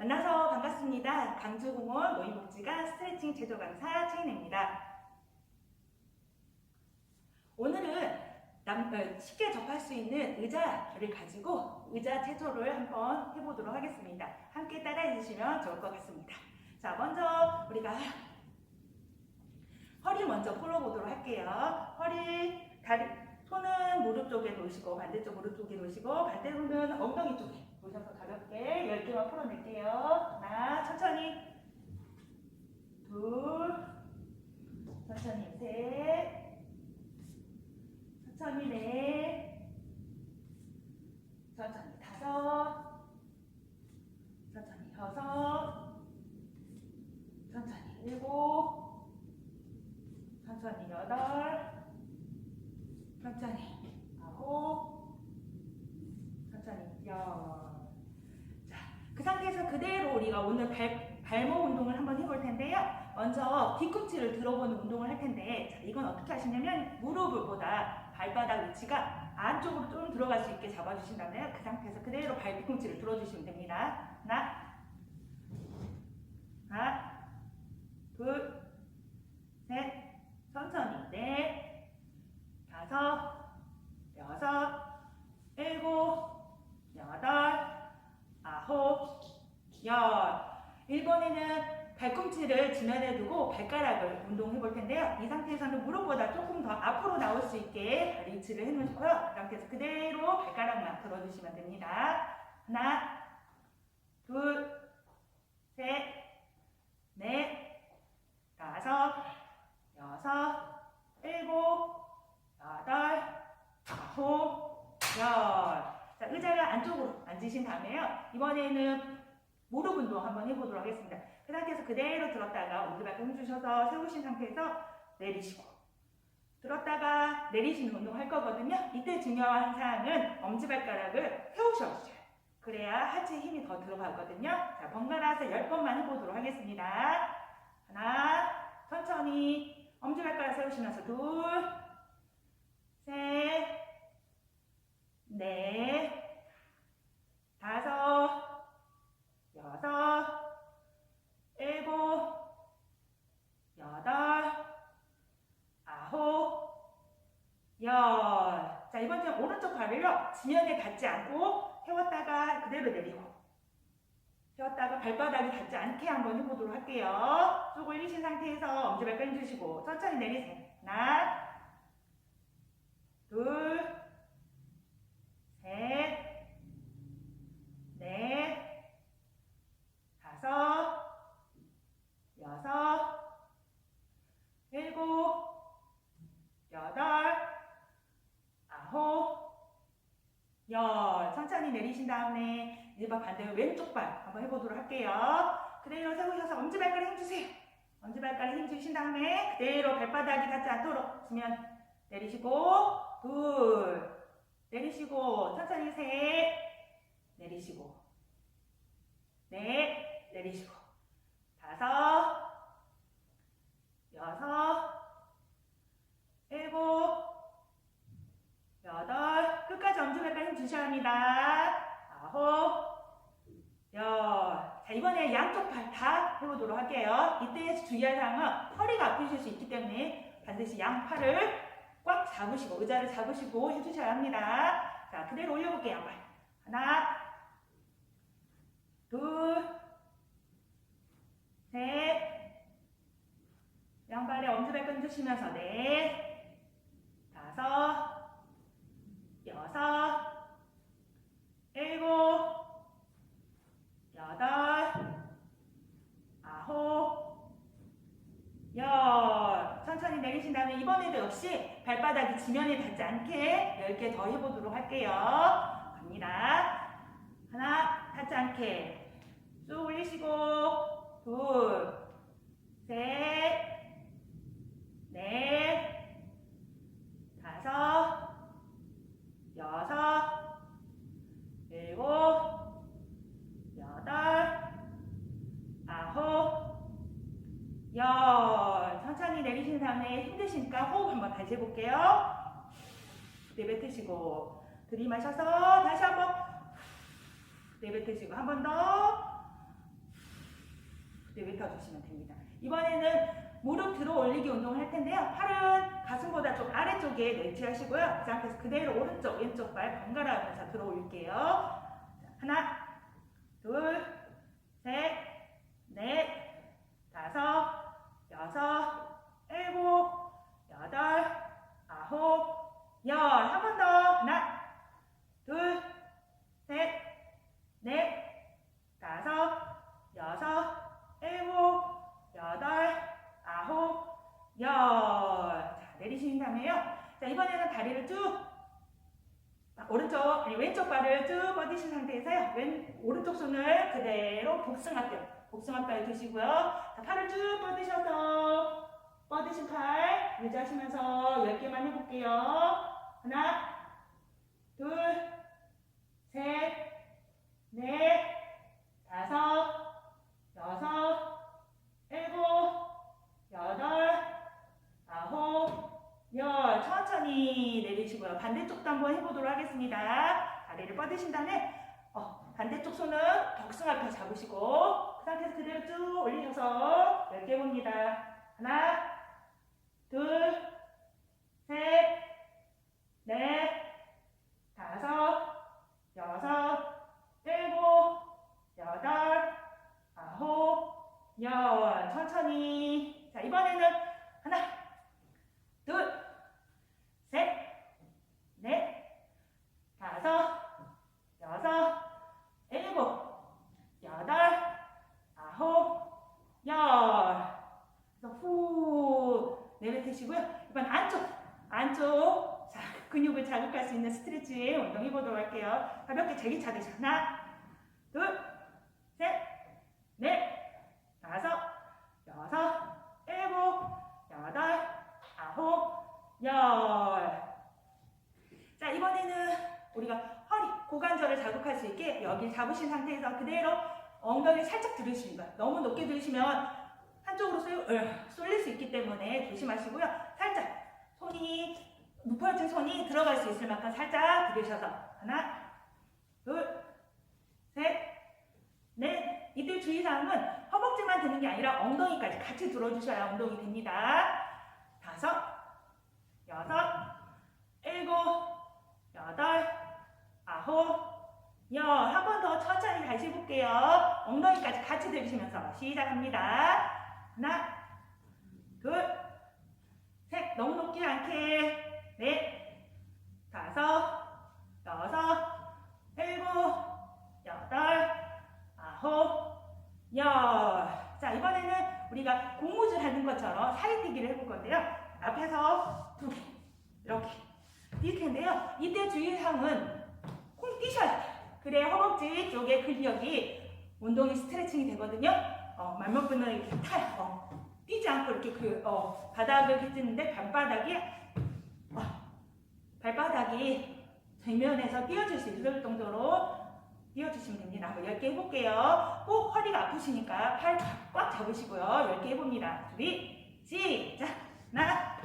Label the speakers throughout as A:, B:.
A: 만나서 반갑습니다. 강주공원 노인복지관 스트레칭 제조 강사 최인혜입니다. 오늘은 남- 어, 쉽게 접할 수 있는 의자를 가지고 의자 체조를 한번 해보도록 하겠습니다. 함께 따라해 주시면 좋을 것 같습니다. 자, 먼저 우리가 허리 먼저 풀어보도록 할게요. 허리, 다리, 손은 무릎 쪽에 놓으시고 반대쪽 무릎 쪽에 놓으시고 반대손은 엉덩이 쪽에 놓으셔서 가볍게 10개만 풀어낼게요. 하나, 천천히 둘, 천천히 셋, 천천히 넷, 천천히 다섯, 천천히 여섯, 천천히 일곱, 천천히 여덟, 천천히 아홉, 천천히 열. 자, 그 상태에서 그대로 우리가 오늘 발, 발목 운동을 한번 해볼 텐데요. 먼저 뒤꿈치를 들어보는 운동을 할 텐데, 자, 이건 어떻게 하시냐면 무릎보다 발바닥 위치가 안쪽으로 좀 들어갈 수 있게 잡아주신 다음에 그 상태에서 그대로 발 뒤꿈치를 들어주시면 됩니다. 하나, 하나, 둘, 셋, 천천히 넷, 다섯, 여섯, 일곱, 여덟, 아홉, 열. 일본에는 발꿈치를 지면에 두고 발가락을 운동해 볼 텐데요. 이 상태에서는 무릎보다 조금 더 앞으로 나올 수 있게 다리 위치를 해 놓으시고요. 그 상태에서 그대로 발가락만 들어주시면 됩니다. 하나, 둘, 셋, 넷, 다섯, 여섯, 일곱, 여덟, 아홉, 열. 자, 의자가 안쪽으로 앉으신 다음에요. 이번에는 운동 한번 해보도록 하겠습니다. 그 상태에서 그대로 들었다가 엄지발가락 힘주셔서 세우신 상태에서 내리시고 들었다가 내리시는 운동 할 거거든요. 이때 중요한 사항은 엄지발가락을 세우셔주세요. 그래야 하체에 힘이 더 들어가거든요. 자, 번갈아서 10번만 해보도록 하겠습니다. 하나, 천천히 엄지발가락 세우시면서 둘, 셋, 넷, 다섯, 여섯, 일곱, 여덟, 아홉, 열. 자, 이번 주 오른쪽 발을요, 지면에 닿지 않고 세웠다가 그대로 내리고, 세웠다가 발바닥이 닿지 않게 한번 해보도록 할게요. 쭉 올리신 상태에서 엄지발가락 주시고, 천천히 내리세요. 하나, 둘, 셋, 넷, 다섯, 여섯, 일곱, 여덟, 아홉, 열. 천천히 내리신 다음에 이제 반대로 왼쪽 발 한번 해보도록 할게요. 그대로 세우셔서 엄지발가락 힘주세요. 엄지발가락 힘주신 다음에 그대로 발바닥이 닿지 않도록 지면 내리시고 둘 내리시고 천천히 셋 내리시고 넷 내리시고 다섯 여섯 일곱 여덟 끝까지 엄지발가락 힘 주셔야 합니다 아홉 이번에 양쪽 발 다 해보도록 할게요. 이때 주의할 사항은 허리가 아프실 수 있기 때문에 반드시 양팔을 꽉 잡으시고 의자를 잡으시고 해주셔야 합니다. 자, 그대로 올려볼게요. 양발. 하나, 둘, 셋, 양발에 엄지발끈 주시면서 넷, 다섯, 여섯, 일곱, 여덟, 아홉, 열. 천천히 내리신 다음에 이번에도 역시 발바닥이 지면에 닿지 않게 10개 더 해보도록 할게요. 갑니다. 하나, 닿지 않게. 쭉 올리시고, 둘, 셋, 넷, 다섯, 여섯, 일곱, 여덟, 아홉, 열. 천천히 내리신 다음에 힘드시니까 호흡 한번 다시 해볼게요. 내뱉으시고 들이마셔서 다시 한번 내뱉으시고 한 번 더 내뱉어 주시면 됩니다. 이번에는 무릎 들어 올리기 운동을 할 텐데요. 팔은 가슴보다 좀 아래쪽에 내치하시고요. 그 상태에서 그대로 오른쪽, 왼쪽 발 번갈아 가면서 들어 올릴게요. 자, 하나, 둘, 셋, 넷, 다섯, 여섯, 일곱, 여덟, 아홉, 열. 한 번 더. 하나, 둘, 셋, 넷, 다섯, 여섯, 일곱, 여덟, 아홉, 열. 자, 내리신 다음에요. 자, 이번에는 다리를 쭉 아, 오른쪽, 아니, 왼쪽 발을 쭉 뻗으신 상태에서요. 왼, 오른쪽 손을 그대로 복숭아뼈, 복숭아뼈에 두시고요. 자, 팔을 쭉 뻗으셔서 뻗으신 팔 유지하시면서 10개만 해볼게요. 하나, 둘, 셋, 넷, 다섯, 여섯, 일곱, 여덟, 아홉, 열. 천천히 내리시고요. 반대쪽도 한번 해보도록 하겠습니다. 다리를 뻗으신 다음에 어, 반대쪽 손은 벽승앞에 잡으시고 그 상태에서 그대로 쭉 올리셔서 10개 봅니다. 하나, 둘, 셋, 넷, 다섯, 여섯, 일곱, 여덟, 아홉, 열. 천천히. 자, 이번에는 하나, 둘, 셋, 넷, 다섯, 여섯, 일곱, 여덟, 아홉, 열. 그래서 후 내뱉으시고요. 이번 안쪽, 안쪽. 자, 근육을 자극할 수 있는 스트레치 운동 해 보도록 할게요. 가볍게 제기 차듯이 하나, 둘, 셋, 넷, 다섯, 여섯, 일곱, 여덟, 아홉, 열. 자, 이번에는 우리가 허리, 고관절을 자극할 수 있게 여기 잡으신 상태에서 그대로 엉덩이를 살짝 들으시는 거예요. 너무 높게 들으시면 한쪽으로 쏠릴 수 있기 때문에 조심하시고요. 살짝 손이 높아진 손이 들어갈 수 있을 만큼 살짝 들으셔서 하나, 둘, 셋, 넷. 이때 주의사항은 허벅지만 드는 게 아니라 엉덩이까지 같이 들어주셔야 운동이 됩니다. 다섯, 여섯, 일곱, 여덟, 아홉, 열. 한 번 더 천천히 다시 해볼게요. 엉덩이까지 같이 들으시면서 시작합니다. 하나, 둘, 셋. 너무 높지 않게. 넷, 다섯, 여섯, 일곱, 여덟, 아홉, 열. 자, 이번에는 우리가 고무줄 하는 것처럼 사이뛰기를 해볼 건데요. 앞에서 두 개, 이렇게 뛸 텐데요. 이때 주의사항은 콩 뛰셔야 돼요. 그래야 허벅지 쪽의 근력이 운동이 스트레칭이 되거든요. 어, 몇몇 분은 이렇게 타요. 어, 뛰지 않고 이렇게 그, 어, 바닥을 이렇게 뛰는데 발바닥이, 어, 발바닥이 정면에서 띄워줄 수 있을 정도로 띄워주시면 됩니다. 한번 10개 해볼게요. 꼭 허리가 아프시니까 팔 꽉 잡으시고요. 10개 해봅니다. 준비, 시작! 하나,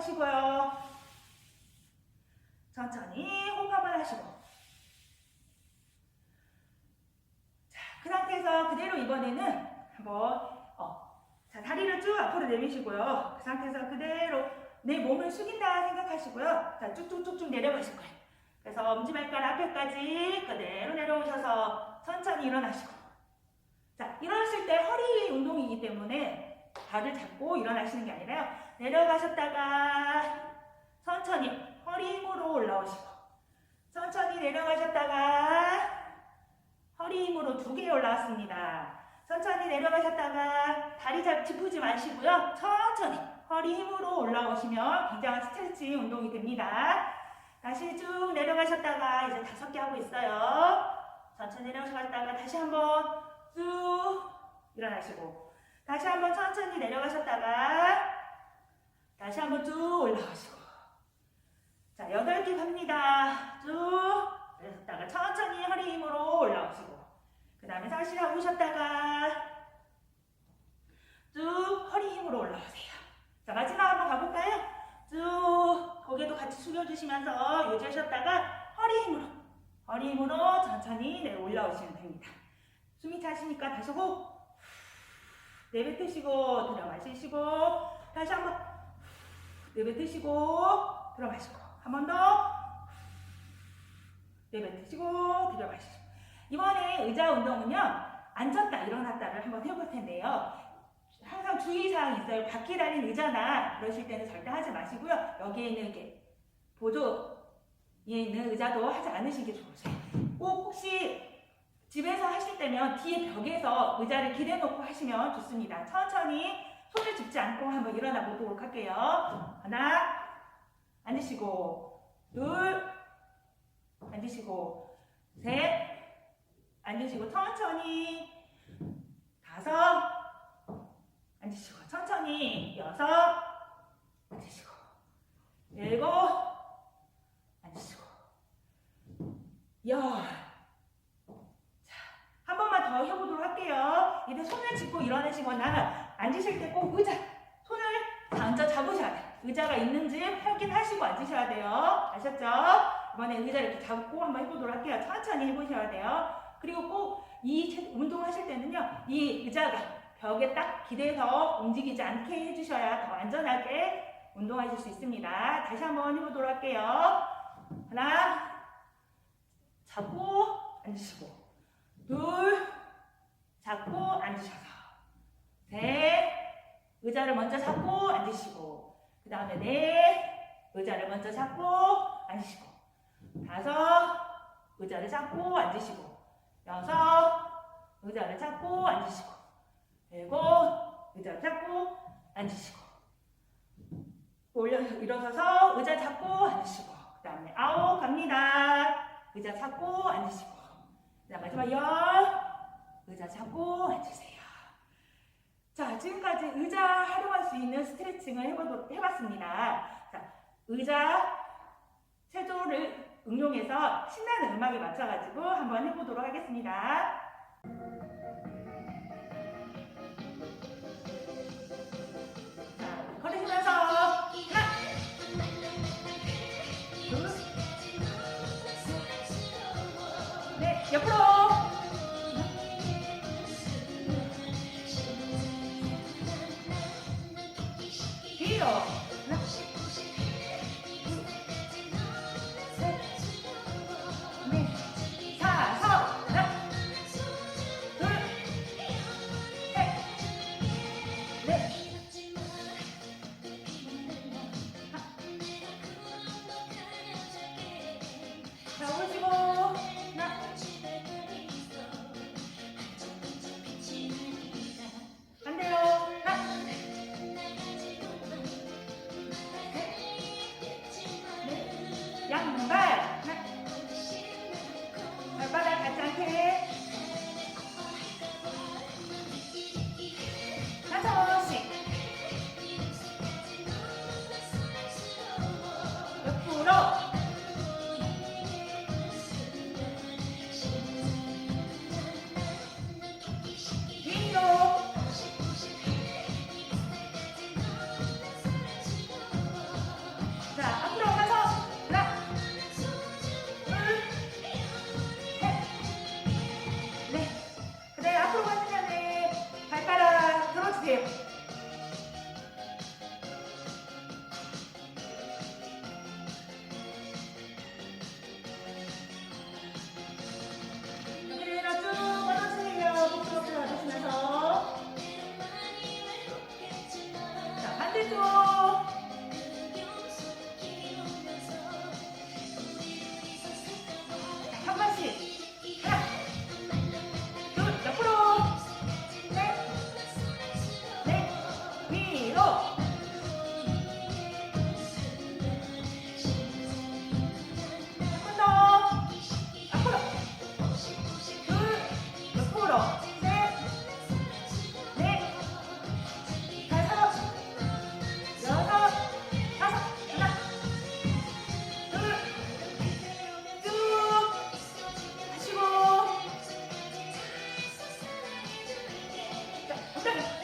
A: 하시고요. 천천히 호흡 한번 하시고. 자, 그 상태에서 그대로 이번에는 한번 어, 자 다리를 쭉 앞으로 내미시고요. 그 상태에서 그대로 내 몸을 숙인다 생각하시고요. 자, 쭉쭉쭉쭉 내려가실 거예요. 그래서 엄지발가락 앞에까지 그대로 내려오셔서 천천히 일어나시고. 자, 일어났을 때 허리 운동이기 때문에 발을 잡고 일어나시는 게 아니라요. 내려가셨다가 천천히 허리 힘으로 올라오시고. 천천히 내려가셨다가 허리 힘으로 두 개 올라왔습니다. 천천히 내려가셨다가 다리 잘 짚지 마시고요. 천천히 허리 힘으로 올라오시면 굉장한 스트레칭 운동이 됩니다. 다시 쭉 내려가셨다가 이제 다섯 개 하고 있어요. 천천히 내려가셨다가 다시 한번 쭉 일어나시고 다시 한번 천천히 내려가셨다가 다시 한번 쭉 올라오시고 자 여덟 개 갑니다. 쭉 내렸다가 천천히 허리 힘으로 올라오시고 그 다음에 다시 잡으셨다가 쭉 허리 힘으로 올라오세요. 자 마지막 한번 가볼까요? 쭉 고개도 같이 숙여주시면서 유지하셨다가 허리 힘으로 허리 힘으로 천천히 내려 올라오시면 됩니다. 숨이 차시니까 다시 호흡 내뱉으시고 들어 마시시고 다시 한번 내뱉으시고 들어 마시고. 한 번 더. 내뱉으시고 들어 마시고. 이번에 의자 운동은요 앉았다 일어났다를 한번 해볼 텐데요. 항상 주의사항이 있어요. 바퀴 달린 의자나 그러실 때는 절대 하지 마시고요. 여기에 있는 이렇게 보조에 있는 의자도 하지 않으시는 게 좋으세요. 꼭 혹시 집에서 하실 때면 뒤에 벽에서 의자를 기대놓고 하시면 좋습니다. 천천히 손을 짚지 않고 한번 일어나 보도록 할게요. 하나 앉으시고 둘 앉으시고 셋 앉으시고 천천히. 다섯 앉으시고 천천히. 여섯 앉으시고 일곱 앉으시고 열. 자, 한 번만 더 해보도록 할게요. 이제 손을 짚고 일어나시거나 앉으실 때 꼭 의자 손을 앉아 잡으셔야 돼요. 의자가 있는지 확인하시고 앉으셔야 돼요. 아셨죠? 이번에 의자 이렇게 잡고 한번 해보도록 할게요. 천천히 해보셔야 돼요. 그리고 꼭 이 운동하실 때는요, 이 의자가 벽에 딱 기대서 움직이지 않게 해주셔야 더 안전하게 운동하실 수 있습니다. 다시 한번 해보도록 할게요. 하나, 잡고 앉으시고, 둘, 잡고 앉으셔서, 셋, 의자를 먼저 잡고 앉으시고, 그 다음에 넷, 의자를 먼저 잡고 앉으시고, 다섯, 의자를 잡고 앉으시고, 여섯, 의자를 잡고 앉으시고, 일곱, 의자 잡고 앉으시고, 올려 일어서서 의자 잡고 앉으시고, 그 다음에 아홉 갑니다. 의자 잡고 앉으시고, 그 다음 마지막 열, 의자 잡고 앉으세요. 자, 지금까지 의자 활용할 수 있는 스트레칭을 해봤습니다. 자, 의자 체조를 응용해서 신나는 음악에 맞춰가지고 한번 해보도록 하겠습니다. Okay.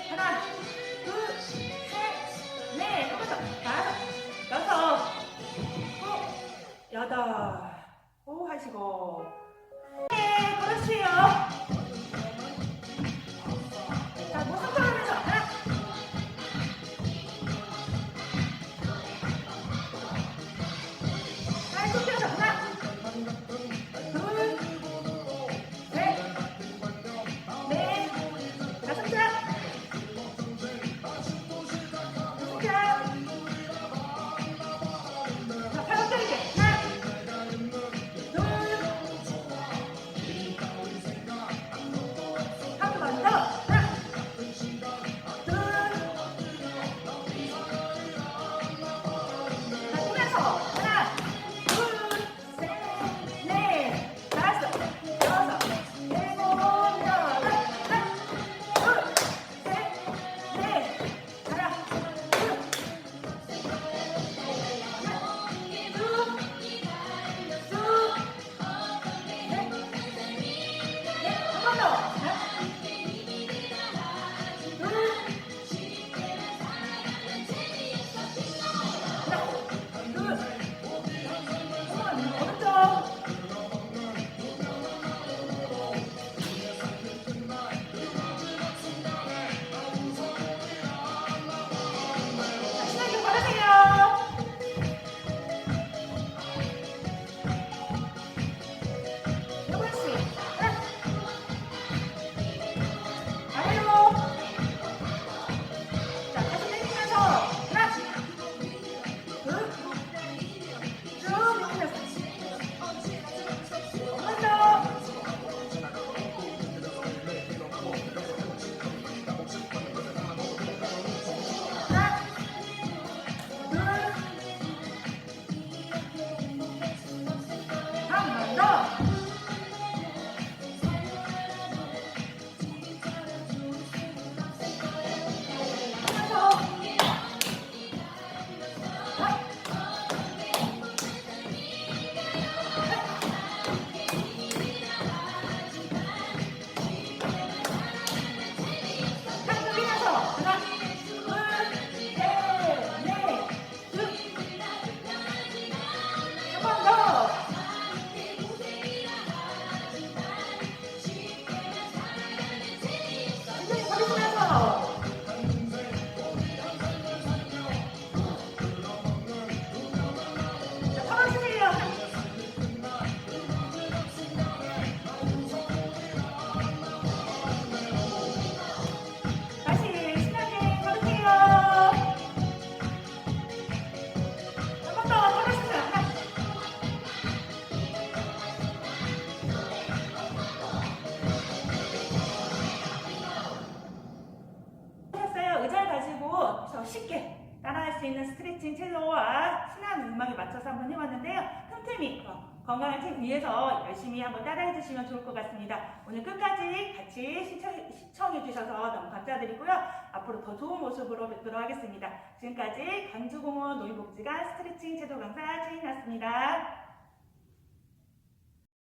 A: 틈틈이 건강한 책 위에서 열심히 한번 따라해 주시면 좋을 것 같습니다. 오늘 끝까지 같이 시청, 해 주셔서 너무 감사드리고요. 앞으로 더 좋은 모습으로 뵙도록 하겠습니다. 지금까지 광주공원 놀이복지관 스트레칭 제도 강사 최인아였습니다.